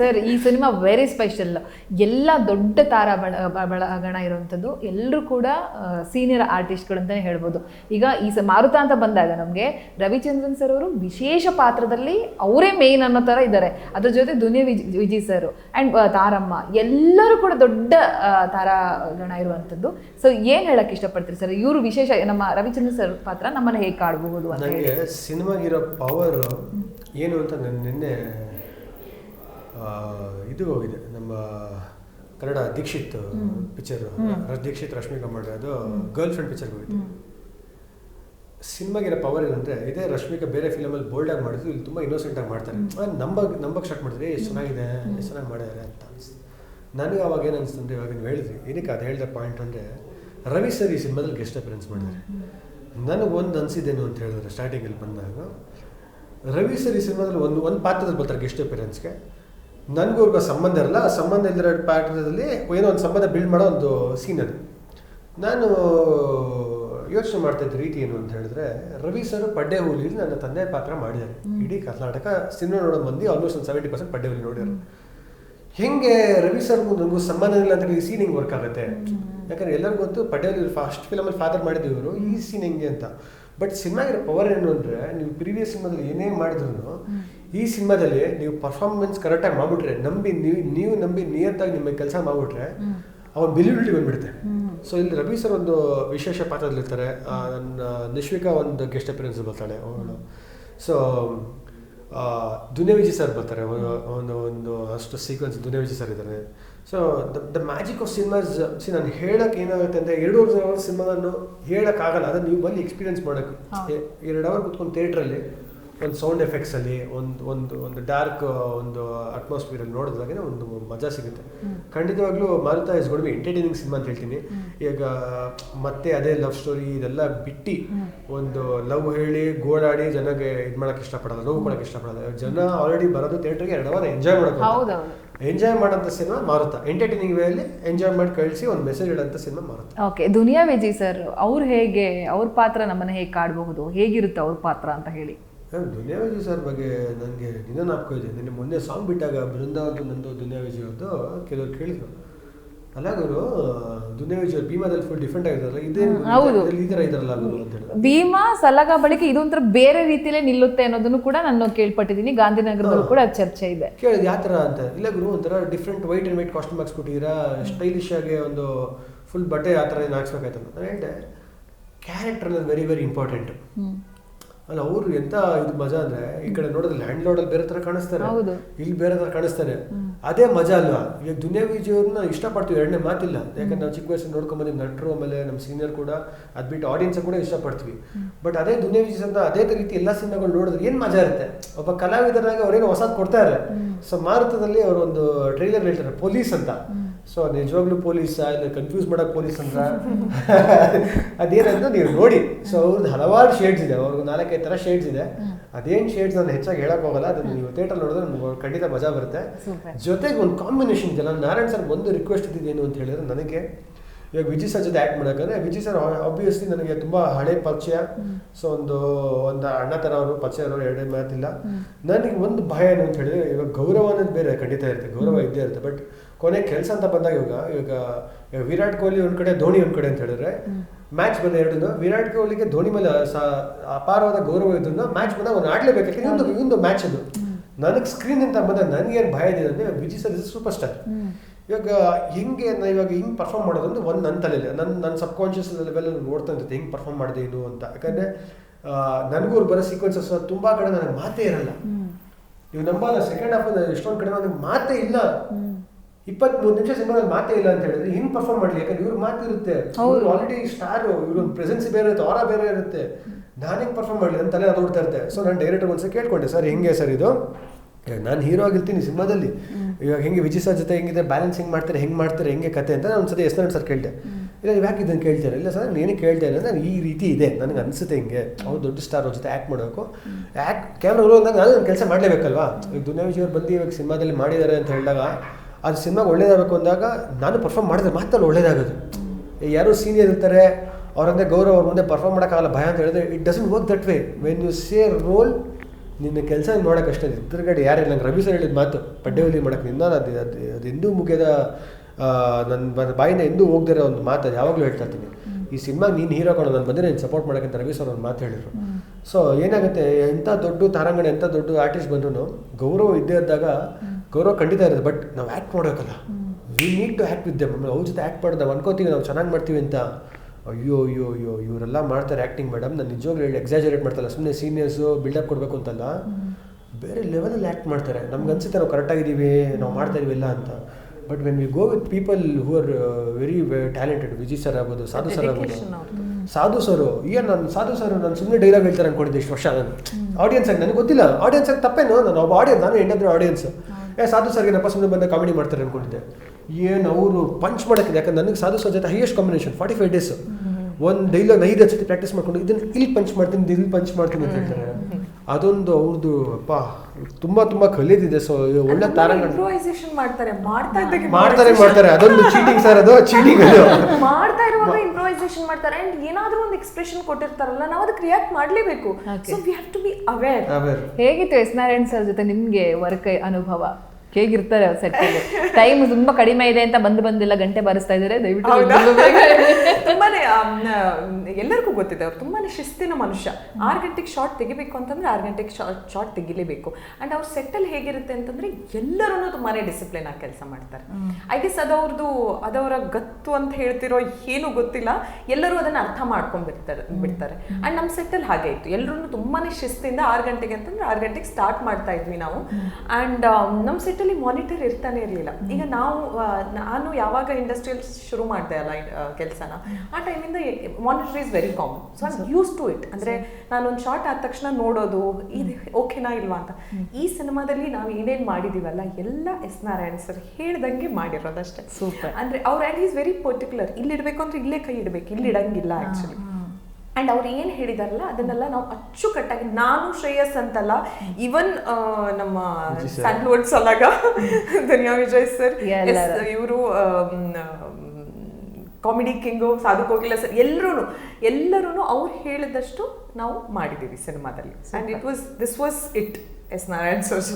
Sir ಈ cinema very special ಎಲ್ಲ ದೊಡ್ಡ ತಾರಾ ಬಳ ಬಳಗಣ ಇರುವಂಥದ್ದು. ಎಲ್ಲರೂ ಕೂಡ ಸೀನಿಯರ್ ಆರ್ಟಿಸ್ಟ್ಗಳು ಅಂತಲೇ ಹೇಳ್ಬೋದು. ಈಗ ಈ ಸ ಮಾರುತ ಅಂತ ಬಂದಾಗ ನಮಗೆ. ರವಿಚಂದ್ರನ್ ಸರ್ ಅವರು ವಿಶೇಷ ಪಾತ್ರದಲ್ಲಿ ಅವರೇ ಮೇನ್ ಅನ್ನೋ ಥರ ಇದ್ದಾರೆ. ಅದ್ರ ಜೊತೆ ದುನಿಯಾ ವಿಜಿ ವಿಜಿ ಸರ್ ಆ್ಯಂಡ್ ತಾರಮ್ಮ. ಎಲ್ಲರೂ ಕೂಡ ದೊಡ್ಡ ತಾರಾ ಗಣ ಇರುವಂಥದ್ದು. ಸೊ ಏನು ಹೇಳಕ್ಕೆ ಇಷ್ಟಪಡ್ತೀರಿ ಸರ್ ಇವರು ವಿಶೇಷ ನಮ್ಮ ರವಿಚಂದ್ರನ್ ಸರ್ ಪಾತ್ರ ನಮ್ಮನ್ನು ಹೇಗೆ ಕಾಡಬಹುದು ಅಂತ ಸಿನಿಮಾಗಿರೋ ಪವರ್ ಏನು ಅಂತ ನಾನು ನಿನ್ನೆ ಇದು ಹೋಗಿದೆ. ನಮ್ಮ ಕನ್ನಡ ದೀಕ್ಷಿತ್ ಪಿಕ್ಚರ್ ದೀಕ್ಷಿತ್ ರಶ್ಮಿಕಾ ಮಾಡಿರೋ ಅದು ಗರ್ಲ್ ಫ್ರೆಂಡ್ ಪಿಕ್ಚರ್ಗೆ ಹೋಗಿತ್ತು ಸಿನಿಮಾಗಿರೋ ಪವರ್ ಏನಂದ್ರೆ ಇದೇ ರಶ್ಮಿಕಾ ಬೇರೆ ಫಿಲಮಲ್ಲಿ ಆಗಿ ಮಾಡಿದ್ರು ಇಲ್ಲಿ ತುಂಬ ಇನ್ನೋಸೆಂಟಾಗಿ ಮಾಡ್ತಾರೆ. ನಂಬ ನಂಬಕ್ ಸ್ಟಾರ್ಟ್ ಮಾಡಿದ್ರೆ ಎಷ್ಟು ಚೆನ್ನಾಗಿದೆ ಎಷ್ಟು ಚೆನ್ನಾಗಿ ಮಾಡಿದ್ದಾರೆ ಅಂತ ಅನಿಸ್ತು. ನನಗೆ ಅವಾಗ ಏನು ಅನಿಸ್ತು ಅಂದರೆ ಇವಾಗ ನೀವು ಹೇಳಿದ್ರಿ ಏನಕ್ಕೆ ಅದು ಹೇಳಿದ ಪಾಯಿಂಟ್ ಅಂದರೆ ರವಿ ಸರ್ ಈ ಸಿನಿಮಾದಲ್ಲಿ ಗೆಸ್ಟ್ ಅಪಿಯರೆನ್ಸ್ ಮಾಡಿದ್ದಾರೆ. ನನಗೆ ಒಂದು ಅನಿಸಿದ್ದೇನು ಅಂತ ಹೇಳಿದ್ರೆ ಸ್ಟಾರ್ಟಿಂಗಲ್ಲಿ ಬಂದಾಗ ರವಿ ಸರ್ ಈ ಸಿನಿಮಾದಲ್ಲಿ ಒಂದು ಒಂದು ಪಾತ್ರದಲ್ಲಿ ಬರ್ತಾರೆ ಗೆಸ್ಟ್ ಅಪಿಯರೆನ್ಸ್ಗೆ ನನಗೂ ಅವ್ರಿಗೂ ಸಂಬಂಧ ಇರಲ್ಲ ಆ ಸಂಬಂಧ ಇಲ್ಲದ ಪಾತ್ರದಲ್ಲಿ ಏನೋ ಒಂದು ಸಂಬಂಧ ಬಿಲ್ಡ್ ಮಾಡೋ ಒಂದು ಸೀನ್ ಅದು. ನಾನು ಯೋಚನೆ ಮಾಡ್ತಾ ಇದ್ದ ರೀತಿ ಏನು ಅಂತ ಹೇಳಿದ್ರೆ ರವಿ ಸರ್ ಪಡ್ಡೆ ಹುಲಿಲಿ ನನ್ನ ತಂದೆ ಪಾತ್ರ ಮಾಡಿದ್ದಾರೆ. ಇಡೀ ಕರ್ನಾಟಕ ಸಿನಿಮಾ ನೋಡೋ ಮಂದಿ ಆಲ್ಮೋಸ್ಟ್ ಒಂದು ಸೆವೆಂಟಿ ಪರ್ಸೆಂಟ್ ಪಡ್ಡೆ ಹುಲಿ ನೋಡ್ಯಾರ ಹೆಂಗೆ ರವಿ ಸರ್ಗೂ ನನಗೂ ಸಂಬಂಧ ಇಲ್ಲ ಅಂತ ಈ ಸೀನ್ ಹಿಂಗೆ ವರ್ಕ್ ಆಗುತ್ತೆ? ಯಾಕಂದ್ರೆ ಎಲ್ಲರಿಗೂ ಗೊತ್ತು ಪಟೇಲ್ ಫಸ್ಟ್ ಫಿಲಮಲ್ಲಿ ಫಾದರ್ ಮಾಡಿದ್ದು ಇವರು. ಈ ಸೀನ್ ಹೆಂಗೆ ಅಂತ? ಬಟ್ ಸಿನಿಮಾಗಿರೋ ಪವರ್ ಏನು ಅಂದರೆ ನೀವು ಪ್ರೀವಿಯಸ್ ಸಿನಿಮಾದಲ್ಲಿ ಏನೇ ಮಾಡಿದ್ರು ಈ ಸಿನಿಮಾದಲ್ಲಿ ನೀವು ಪರ್ಫಾರ್ಮೆನ್ಸ್ ಕರೆಕ್ಟಾಗಿ ಮಾಡ್ಬಿಟ್ರೆ ನಂಬಿ ನೀವು ನೀವು ನಂಬಿ ನಿಯತ್ತಾಗಿ ನಿಮ್ಮ ಕೆಲಸ ಮಾಡ್ಬಿಟ್ರೆ ಅವನ ಬಿಲಿಬಿಲಿಟಿ ಬಂದ್ಬಿಡುತ್ತೆ. ಸೊ ಇಲ್ಲಿ ರವಿ ಸರ್ ಒಂದು ವಿಶೇಷ ಪಾತ್ರದಲ್ಲಿರ್ತಾರೆ. ನನ್ನ ನಿಶ್ವಿಕಾ ಒಂದು ಗೆಸ್ಟ್ ಅಪಿಯರೆನ್ಸ್ ಬರ್ತಾಳೆ ಅವಳು ಸೊ ದುನಿಯಾ ವಿಜಯ್ ಸರ್ ಬರ್ತಾರೆ. ಒಂದು ಒಂದು ಒಂದು ಅಷ್ಟು ಸೀಕ್ವೆನ್ಸ್ ದುನಿಯಾ ವಿಜಯ್ ಸರ್ ಇದ್ದಾರೆ so the the magic of cinemas see ನಾನು ಹೇಳಕ್ಕೆ ಏನಾಗುತ್ತೆ ಅಂದರೆ ಎರಡೂವರೆ ಅವರ್ ಸಿನಿಮಾವನ್ನು ಹೇಳೋಕ್ಕಾಗಲ್ಲ. ಅದನ್ನು ನೀವು ಬಂದು ಎಕ್ಸ್ಪೀರಿಯನ್ಸ್ ಮಾಡೋಕ್ಕೆ. ಎರಡು ಅವರ್ ಕುತ್ಕೊಂಡು ಥಿಯೇಟ್ರಲ್ಲಿ ಒಂದು ಸೌಂಡ್ ಎಫೆಕ್ಟ್ಸಲ್ಲಿ ಒಂದು ಒಂದು ಒಂದು ಡಾರ್ಕ್ ಒಂದು ಅಟ್ಮಾಸ್ಫಿಯರಲ್ಲಿ ನೋಡಿದಾಗೆ ಒಂದು ಮಜಾ ಸಿಗುತ್ತೆ. ಖಂಡಿತವಾಗ್ಲೂ Maruta is good be entertaining cinema ಅಂತ ಹೇಳ್ತೀನಿ. ಈಗ ಮತ್ತೆ ಅದೇ ಲವ್ ಸ್ಟೋರಿ ಇದೆಲ್ಲ ಬಿಟ್ಟು ಒಂದು ಲವ್ ಹೇಳಿ ಗೋಳಾಡಿ ಜನಗೆ ಇದು ಮಾಡೋಕ್ಕೆ ಇಷ್ಟಪಡಲ್ಲ ನೋವು ಕೊಡೋಕ್ಕೆ ಇಷ್ಟಪಡಲ್ಲ. ಜನ ಆಲ್ರೆಡಿ ಬರೋದು ಥಿಯೇಟ್ರಿಗೆ ಎರಡು ಅವರ್ ಎಂಜಾಯ್ ಮಾಡೋಕೆ ಹೌದೌದು. ಎಂಜಾಯ್ ಮಾಡೋಂಥ ಸಿನಿಮಾ ಮಾರುತ ಎಂಟರ್ಟೈನಿಂಗ್ ವೇಯಲ್ಲಿ ಎಂಜಾಯ್ ಮಾಡಿ ಕಳಿಸಿ ಒಂದು message ಇಡೋಂಥ cinema Maruta okay Duniya Viji sir ಅವ್ರು ಹೇಗೆ ಅವ್ರ ಪಾತ್ರ ನಮ್ಮನ್ನು ಹೇಗೆ ಕಾಡಬಹುದು ಹೇಗಿರುತ್ತೆ ಅವ್ರ ಪಾತ್ರ ಅಂತ ಹೇಳಿ. ಸರ್ ದುನಿಯಾ ವಿಜಿ ಸರ್ ಬಗ್ಗೆ ನನಗೆ ನಿನ್ನ ನಾಪ್ಕೋ ಇದೆ. ನಿನ್ನೆ ಮೊನ್ನೆ ಸಾಂಗ್ ಬಿಟ್ಟಾಗ ಬೃಂದಾವದ್ದು ನಂದು ದುನಿಯಾ ವಿಜಿ ಅವ್ರದ್ದು ಕೆಲವರು ಕೇಳಿದ್ರು. ಅಲ್ಲ ಗುರು ಭೀಮಾದಲ್ಲಿ ಫುಲ್ ಡಿಫ್ರೆಂಟ್ ಆಗಿದಾರಲ್ಲ ಇದೇ ಹೌದು. ಈ ಥರ ಇದಾರಲ್ಲ ಗುರು ಅಂತ ಹೇಳಿ. ಭೀಮಾ ಸಲಗ ಬಳಿಕ ಇದೊಂಥರ ಬೇರೆ ರೀತಿಯಲ್ಲೇ ನಿಲ್ಲುತ್ತೆ ಅನ್ನೋದನ್ನು ಕೂಡ ನಾನು ಕೇಳ್ಪಟ್ಟಿದ್ದೀನಿ. ಗಾಂಧಿನಗರದಲ್ಲೂ ಕೂಡ ಅದ್ ಚರ್ಚೆ ಇದೆ. ಕೇಳಿದ್ ಯಾವ ಥರ ಅಂತ. ಇಲ್ಲ ಗುರು ಒಂಥರ different white and white costume ಹಾಕ್ಸ್ಕೊಟ್ಟಿದ್ದೀರಾ stylish ಆಗಿ ಒಂದು ಫುಲ್ ಬಟ್ಟೆ ಆ ಥರ ಏನು ಹಾಕ್ಸ್ಬೇಕಾಯ್ತು ನಾನು ಹೇಳಿದೆ ಕ್ಯಾರೆಕ್ಟರ್ ಅನ್ನೋದು ವೆರಿ ವೆರಿ ಇಂಪಾರ್ಟೆಂಟ್ ಅಲ್ಲ ಅವರು ಎಂತ ಇದು ಮಜಾ ಅಂದ್ರೆ ಈ ಕಡೆ ನೋಡಿದ್ರೆ ಲ್ಯಾಂಡ್ ಲೋಡಲ್ಲಿ ಬೇರೆ ತರ ಕಾಣಿಸ್ತಾರೆ. ಹೌದು. ಇಲ್ಲಿ ಬೇರೆ ತರ ಕಾಣಿಸ್ತಾರೆ. ಅದೇ ಮಜಾ ಅಲ್ವಾ? ಈಗ ದುನಿಯಾ ವಿಜಯ್ ಅವ್ರನ್ನ ಇಷ್ಟಪಡ್ತೀವಿ ಎರಡನೇ ಮಾತಿಲ್ಲ. ಯಾಕಂದ್ರೆ ನಾವು ಚಿಕ್ಕ ವಯಸ್ಸಲ್ಲಿ ನೋಡ್ಕೊಂಡ್ ಬಂದಿವಿ ನಟರು ಆಮೇಲೆ ನಮ್ಮ ಸೀನಿಯರ್ ಕೂಡ ಅದ್ ಬಿಟ್ಟು ಆಡಿಯನ್ಸ್ ಕೂಡ ಇಷ್ಟಪಡ್ತೀವಿ. ಬಟ್ ಅದೇ ದುನಿಯಾ ವಿಜಯ್ ಅಂತ ಅದೇ ರೀತಿ ಎಲ್ಲ ಸಿನಿಮಾಗಳು ನೋಡಿದ್ರೆ ಏನ್ ಮಜಾ ಇರುತ್ತೆ? ಒಬ್ಬ ಕಲಾವಿದರಾಗಿ ಅವ್ರೇನು ಹೊಸದ್ ಕೊಡ್ತಾರೆ ಸೊ ಮಾರುತದಲ್ಲಿ ಅವರು ಒಂದು ಟ್ರೈಲರ್ ಹೇಳ್ತಾರೆ ಪೊಲೀಸ್ ಅಂತ. ಸೊ ನಿಜವಾಗ್ಲೂ ಪೊಲೀಸ್ ಇಲ್ಲ ಕನ್ಫ್ಯೂಸ್ ಮಾಡಕ್ ಪೊಲೀಸ್ ಅಂತ ಅದೇನಂತ ನೀವು ನೋಡಿ. ಸೊ ಅವ್ರದ್ದು ಹಲವಾರು ಶೇಡ್ಸ್ ಇದೆ. ಅವ್ರಿಗೆ ನಾಲ್ಕೈದು ಥರ ಶೇಡ್ಸ್ ಇದೆ. ಅದೇನು ಶೇಡ್ಸ್ ನಾನು ಹೆಚ್ಚಾಗಿ ಹೇಳಕ್ ಹೋಗಲ್ಲ. ಅದನ್ನ ನೀವು ಥಿಯೇಟರ್ ನೋಡಿದ್ರೆ ನಮ್ಗೆ ಖಂಡಿತ ಮಜಾ ಬರುತ್ತೆ. ಜೊತೆಗೆ ಒಂದು ಕಾಂಬಿನೇಷನ್ ಇದೆಯಲ್ಲ ನಾರಾಯಣ್ ಸರ್ ಒಂದು ರಿಕ್ವೆಸ್ಟ್ ಇದ್ದಿದ್ದೇನು ಅಂತ ಹೇಳಿದ್ರೆ ನನಗೆ ಇವಾಗ ವಿಜಯ್ ಸರ್ ಜೊತೆ ಆ್ಯಕ್ಟ್ ಮಾಡೋಕ್ಕಂದ್ರೆ ವಿಜಯ್ ಸರ್ ಆಬ್ವಿಯಸ್ಲಿ ನನಗೆ ತುಂಬ ಹಳೆ ಪರಿಚಯ. ಸೊ ಒಂದು ಒಂದು ಅಣ್ಣ ಥರ ಅವರು ಪರಿಚಯ ಅವರು ಎರಡೇ ಮಾತಿಲ್ಲ. ನನಗೆ ಒಂದು ಭಯ ಏನು ಅಂತ ಹೇಳಿದ್ರೆ ಇವಾಗ ಗೌರವ ಅನ್ನೋದು ಬೇರೆ ಖಂಡಿತ ಇರುತ್ತೆ. ಗೌರವ ಇದ್ದೇ ಇರುತ್ತೆ. ಬಟ್ ಕೊನೆ ಕೆಲಸ ಅಂತ ಬಂದಾಗ ಇವಾಗ ಇವಾಗ ವಿರಾಟ್ ಕೊಹ್ಲಿ ಒಂದು ಕಡೆ ಧೋನಿ ಒಂದು ಕಡೆ ಅಂತ ಹೇಳಿದ್ರೆ ಮ್ಯಾಚ್ ಬಂದ ಎರಡನ್ನು ವಿರಾಟ್ ಕೊಹ್ಲಿಗೆ ಧೋನಿ ಮೇಲೆ ಸ- ಅಪಾರವಾದ ಗೌರವ ಇದ್ದನ್ನು ಮ್ಯಾಚ್ ಬಂದಾಗ ಒಂದು ಆಡಲೇಬೇಕು ಇನ್ನೊಂದು ಇನ್ನೊಂದು ಮ್ಯಾಚ್ ಅದು. ನನಗೆ ಸ್ಕ್ರೀನ್ ಅಂತ ಬಂದಾಗ ನನಗೇನು ಭಯ ಇದೆ ಅಂದರೆ Vijay sir is super star ಇವಾಗ ಹೆಂಗೆ ನಾನು ಇವಾಗ ಹಿಂಗೆ ಪರ್ಫಾರ್ಮ್ ಮಾಡೋದು ಅಂದರೆ ಒಂದು ನನ್ನ ತಲೆಯಲ್ಲಿ ನನ್ನ ನನ್ನ ಸಬ್ ಕಾನ್ಷಿಯಸ್ ಲೆವೆಲ್ ನೋಡ್ತಾ ಇರ್ತೈತೆ ಹೆಂಗೆ ಪರ್ಫಾರ್ಮ್ ಮಾಡಿದೆ ಇದು ಅಂತ. ಯಾಕಂದರೆ ನನಗೂ ಅವ್ರು ಬರೋ ಸೀಕ್ವೆನ್ಸಸ್ ತುಂಬ ಕಡೆ ನನಗೆ ಮಾತೇ ಇರಲ್ಲ. ನೀವು ನಂಬಲ್ಲ ಸೆಕೆಂಡ್ ಹಾಫ್ ಎಷ್ಟೊಂದು ಕಡೆ ನನಗೆ ಮಾತೇ ಇಲ್ಲ. ಇಪ್ಪತ್ಮೂರು ನಿಮಿಷ ಸಿನಿಮಾದಲ್ಲಿ ಮಾತೇ ಇಲ್ಲ ಅಂತ ಹೇಳಿದ್ರೆ ಹಿಂಗೆ ಪರ್ಫಾರ್ಮ್ ಮಾಡಲಿ? ಯಾಕಂದ್ರೆ ಇವ್ರ ಮಾತು ಇರುತ್ತೆ. ಹೌದು. ಆಲ್ರೆಡಿ ಸ್ಟಾರ್ ಇವ್ರ ಪ್ರೆಸೆನ್ಸ್ ಬೇರೆ ಇರುತ್ತೆ ಆರ ಬೇರೆ ಇರುತ್ತೆ. ನಾನು ಹೆಂಗೆ ಪರ್ಫಾರ್ಮ್ ಮಾಡಲಿ? ಅಂತ ತಲೆ ನೋಡ್ತಾ ಇರುತ್ತೆ. ಸೊ ನಾನು ಡೈರೆಕ್ಟರ್ ಒಂದ್ಸಲ ಕೇಳ್ಕೊಂಡೆ ಸರ್ ಹೆಂಗೆ ಸರ್ ಇದು? ನಾನು ಹೀರೋ ಆಗಿರ್ತೀನಿ ಸಿನಿಮಾದಲ್ಲಿ. ಇವಾಗ ಹೆಂಗೆ ವಿಜಯ್ ಸರ್ ಜೊತೆ ಹೆಂಗಿದೆ ಬ್ಯಾಲೆನ್ಸ್ ಹೆಂಗೆ ಮಾಡ್ತಾರೆ ಹೆಂಗೆ ಮಾಡ್ತಾರೆ ಹೆಂಗೆ ಕತೆ ಅಂತ ನಾನು ಒಂದ್ಸತಿ ಎಸ್ ಸರ್ ಕೇಳಿದೆ. ಇಲ್ಲ ನೀವು ಯಾಕೆ ಇದನ್ನು ಕೇಳ್ತಾರೆ? ಇಲ್ಲ ಸರ್ ನೀನು ಕೇಳ್ತಾ ಇಲ್ಲ ನಾನು ಈ ರೀತಿ ಇದೆ. ನನಗೆ ಅನಿಸುತ್ತೆ ಹಿಂಗೆ. ಅವ್ರು ದೊಡ್ಡ ಸ್ಟಾರ್ ಅವ್ರ ಜೊತೆ ಆ್ಯಕ್ಟ್ ಮಾಡಬೇಕು ಆ್ಯಕ್ಟ್ ಕ್ಯಾಮ್ರಾ ಅಂದಾಗ ನಾನು ನನ್ನ ಕೆಲಸ ಮಾಡಲೇಬೇಕಲ್ವಾ? ಈಗ ದುನಿಯಾ ವಿಜಯ್ ಅವ್ರು ಬಂದು ಇವಾಗ ಸಿನಿಮಾದಲ್ಲಿ ಮಾಡಿದ್ದಾರೆ ಅಂತ ಹೇಳಿದಾಗ ಅದು ಸಿನಿಮಾಗೆ ಒಳ್ಳೇದಾಗಬೇಕು ಅಂದಾಗ ನಾನು ಪರ್ಫಾರ್ಮ್ ಮಾಡಿದ್ರೆ ಮಾತ್ರ ಒಳ್ಳೇದಾಗೋದು. ಯಾರೋ ಸೀನಿಯರ್ ಇರ್ತಾರೆ ಅವ್ರಂದ್ರೆ ಗೌರವ ಅವ್ರ ಮುಂದೆ ಪರ್ಫಾರ್ಮ್ ಮಾಡೋಕ್ಕಾಗಲ್ಲ ಭಯ ಅಂತ ಹೇಳಿದ್ರೆ it doesn't work that way when you say role ನಿನ್ನ ಕೆಲಸ ನೋಡೋಕ್ಕಷ್ಟೇ ಎದುರುಗಡೆ ಯಾರೇ ನಂಗೆ ರವಿ ಸರ್ ಹೇಳಿದ ಮಾತು ಪಡ್ಡೆ ಹೊಲಿ ಮಾಡೋಕೆ ನಿನ್ನ ಅದು ಅದು ಎಂದೂ ಮುಗಿಯದ ನನ್ನ ಬಾಯಿಂದ ಎಂದೂ ಹೋಗ್ದಿರೋ ಒಂದು ಮಾತು ಯಾವಾಗಲೂ ಹೇಳ್ತಾ ಇರ್ತೀನಿ. ಈ ಸಿನಿಮಾಗೆ ನೀನು ಹೀರೋ ಕೊಡೋ ನಾನು ಬಂದರೆ ನೀನು ಸಪೋರ್ಟ್ ಅಂತ ರವಿ ಸರ್ ಒಂದು ಮಾತು ಹೇಳಿದ್ರು. ಸೊ ಏನಾಗುತ್ತೆ? ಎಂಥ ದೊಡ್ಡ ತಾರಾಂಗಣ ಎಂಥ ದೊಡ್ಡ ಆರ್ಟಿಸ್ಟ್ ಬಂದ್ರು ಗೌರವ ಇದ್ದೇ ಇದ್ದಾಗ ಗೌರವ ಖಂಡಿತ ಇರೋದು ಬಟ್ ನಾವು act ಮಾಡೋಕ್ಕಲ್ಲ we need to act with them ಅವ್ರ ಜೊತೆ ಆ್ಯಕ್ಟ್ ಮಾಡೋದು, ಅನ್ಕೋತೀವಿ ನಾವು, ಚೆನ್ನಾಗಿ ಮಾಡ್ತೀವಿ ಅಂತ. ಅಯ್ಯೋ ಅಯ್ಯೋ ಅಯ್ಯೋ ಇವರೆಲ್ಲ ಮಾಡ್ತಾರೆ ಆ್ಯಕ್ಟಿಂಗ್ ಮೇಡಮ್ ನಾನು ನಿಜವಾಗ್ಲೂ ಹೇಳಿ ಎಕ್ಸಾಜರೇಟ್ ಮಾಡ್ತಲ್ಲ. ಸುಮ್ಮನೆ ಸೀನಿಯರ್ಸು ಬಿಲ್ಡಪ್ ಕೊಡಬೇಕು ಅಂತಲ್ಲ. ಬೇರೆ ಲೆವೆಲಲ್ಲಿ ಆ್ಯಕ್ಟ್ ಮಾಡ್ತಾರೆ. ನಮ್ಗೆ ಅನಿಸುತ್ತೆ ನಾವು ಕರೆಕ್ಟಾಗಿದ್ದೀವಿ ನಾವು ಮಾಡ್ತಾ ಇದೀವಿಲ್ಲ ಅಂತ. But when we go with people who are very talented Viji sir ಆಗ್ಬೋದು ಸಾಧು ಸರ್ ಆಗ್ಬೋದು. ಸಾಧು ಸರ್ ಈಗ ನಾನು ಸಾಧು ಸರ್ ನಾನು ಸುಮ್ಮನೆ ಡೈಲಾಗ್ ಹೇಳ್ತಾರೆ ಅನ್ಕೊಂಡಿದ್ದೆ ಇಷ್ಟು ವರ್ಷ ನಾನು ಆಡಿಯನ್ಸ್ ಆಗಿ ನನಗೆ ಗೊತ್ತಿಲ್ಲ. ಆಡಿಯನ್ಸ್ ಆಗಿ ತಪ್ಪೇನು? ನಾನು ಒಬ್ಬ ಆಡಿಯನ್ಸ್ ನಾನು ಎಂಟಾದ್ರೂ ಆಡಿಯನ್ಸ್ ಏ ಸಾಧು ಸರ್ಗೆ ನಪ್ಪ ಸುಮ್ಮನೆ ಬಂದ ಕಾಮಿಡಿ ಮಾಡ್ತಾರೆ ಅನ್ಕೊಂಡಿದ್ದೆ. ಏನು ಅವರು ಪಂಚ್ ಮಾಡೋಕ್ಕಿದೆ? ಯಾಕಂದ್ರೆ ನನಗೆ ಸಾಧು ಸರ್ ಜೊತೆ highest combination forty five days ಒಂದು ಡೈಲಾಗ್ ಐದು ಸತಿ ಪ್ರಾಕ್ಟೀಸ್ ಮಾಡ್ಕೊಂಡು ಇದನ್ನ ಇಲ್ಲಿ ಪಂಚ್ ಮಾಡ್ತೀನಿ ಇಲ್ಲಿ ಪಂಚ್ ಮಾಡ್ತೀನಿ ಅಂತ ಹೇಳ್ತಾರೆ. ಅದೊಂದು ಅವ್ರದ್ದು ಅಪ್ಪ ತುಂಬಾ ತುಂಬಾ ಕಲಿದಿದೆ ಸೊ ಒಳ್ಳೆ ತಾರಂಗ ಮಾಡ್ತಾರೆ. ಮಾಡ್ತಾರೆ ಮಾಡ್ತಾರೆ. ಅದೊಂದು ಚೀಟಿಂಗ್ ಸರ್ ಅದು ಚೀಟಿಂಗ್ ಅದು. ಮಾಡ್ತಾ ಇರುವಾಗ ಇಂಪ್ರೂವೈಸೇಷನ್ ಮಾಡ್ತಾರೆ. ಅಂಡ್ ಏನಾದ್ರೂ ಒಂದು ಎಕ್ಸ್ಪ್ರೆಷನ್ ಕೊಟ್ಟಿರ್ತಾರಲ್ಲ ನಾವು ಅದಕ್ಕೆ ರಿಯಾಕ್ಟ್ ಮಾಡ್ಲೇಬೇಕು. So we have to be aware aware ಹೇಗಿತ್ತು ಎಸ್ ನಾರಾಯಣ್ ಸರ್ ಜೊತೆ ನಿಮಗೆ ವರ್ಕ್ ಅನುಭವ? ಹೇಗಿರ್ತಾರೆ ಸೆಟ್ ಟೈಮ್ ತುಂಬಾ ಕಡಿಮೆ ಇದೆ ಅಂತ ಬಂದು ಬಂದಿಲ್ಲ ಗಂಟೆ ಬಾರಿಸ್ತಾ ಇದಾರೆ ದಯವಿಟ್ಟು. ತುಂಬಾನೇ ಎಲ್ಲರಿಗೂ ಗೊತ್ತಿದೆ ಅವ್ರು ತುಂಬಾನೇ ಶಿಸ್ತಿನ ಮನುಷ್ಯ. ಆರು ಗಂಟೆಗೆ ಶಾರ್ಟ್ ತೆಗಿಬೇಕು ಅಂತಂದ್ರೆ ಆರು ಗಂಟೆಗೆ ಶಾರ್ಟ್ ತೆಗಿಲೇಬೇಕು. ಅಂಡ್ ಅವ್ರ ಸೆಟ್ಟಲ್ಲಿ ಹೇಗಿರುತ್ತೆ ಅಂತಂದ್ರೆ ಎಲ್ಲರೂ ತುಂಬಾನೇ ಡಿಸಿಪ್ಲಿನ್ ಆಗಿ ಕೆಲಸ ಮಾಡ್ತಾರೆ. ಐ ಗೆಸ್ ಅದವ್ರದ್ದು ಅದವರ ಗತ್ತು ಅಂತ ಹೇಳ್ತಿರೋ ಏನು ಗೊತ್ತಿಲ್ಲ. ಎಲ್ಲರೂ ಅದನ್ನ ಅರ್ಥ ಮಾಡ್ಕೊಂಡ್ ಬಿಡ್ತಾರೆ ಬಿಡ್ತಾರೆ. ಅಂಡ್ ನಮ್ಮ ಸೆಟ್ಟಲ್ಲಿ ಹಾಗೆ ಇತ್ತು. ಎಲ್ಲರೂ ತುಂಬಾನೇ ಶಿಸ್ತಿಂದ ಆರು ಗಂಟೆಗೆ ಅಂತಂದ್ರೆ ಆರು ಗಂಟೆಗೆ ಸ್ಟಾರ್ಟ್ ಮಾಡ್ತಾ ಇದ್ವಿ ನಾವು. ಅಂಡ್ ನಮ್ಮ ಸೆಟ್ಟಲ್ಲಿ ಮಾನಿಟರ್ ಇರ್ತಾನೆ ಇರಲಿಲ್ಲ. ಈಗ ನಾವು ನಾನು ಯಾವಾಗ ಇಂಡಸ್ಟ್ರಿಯಲ್ ಶುರು ಮಾಡಿದೆ ಅಲ್ಲ ಕೆಲಸನ ಆ ಟೈಮಿಂದ monitor is very common so I use to it ಅಂದರೆ ನಾನೊಂದು ಶಾರ್ಟ್ ಆದ ತಕ್ಷಣ ನೋಡೋದು ಇದು ಓಕೆನಾ ಇಲ್ವಾ ಅಂತ. ಈ ಸಿನಿಮಾದಲ್ಲಿ ನಾವು ಏನೇನು ಮಾಡಿದೀವಲ್ಲ ಎಲ್ಲ ಎಸ್ ನಾರಾಯಣ್ ಸರ್ ಹೇಳ್ದಂಗೆ ಮಾಡಿರೋದಷ್ಟೇ ಸೂಪರ್ ಅಂದರೆ ಅವ್ರ ಆ್ಯಂಡ್ ಈಸ್ ವೆರಿ ಪರ್ಟಿಕ್ಯುಲರ್ ಇಲ್ಲಿ ಅಂದರೆ ಅಂದ್ರೆ ಇಲ್ಲೇ ಕೈ ಇಡಬೇಕು ಇಲ್ಲಿ ಇಡಂಗಿಲ್ಲ ಆಕ್ಚುಲಿ ಅಂಡ್ ಅವ್ರು ಏನು ಹೇಳಿದಾರಲ್ಲ ಅದನ್ನೆಲ್ಲ ನಾವು ಅಚ್ಚುಕಟ್ಟಾಗಿ ನಾನು ಶ್ರೇಯಸ್ ಅಂತಲ್ಲ ಇವನ್ ನಮ್ಮ ಸ್ಯಾಂಡ್ಲ್ವುಡ್ ಸಲಾಗ ದುನಿಯಾ ವಿಜಯ್ ಸರ್. ಇವರು comedy king Sadhu Kokila sir ಎಲ್ಲರೂ ಎಲ್ಲರೂ ಅವ್ರು ಹೇಳಿದಷ್ಟು ನಾವು ಮಾಡಿದ್ದೀವಿ ಸಿನಿಮಾದಲ್ಲಿ. And it was this was it S Narayan sir.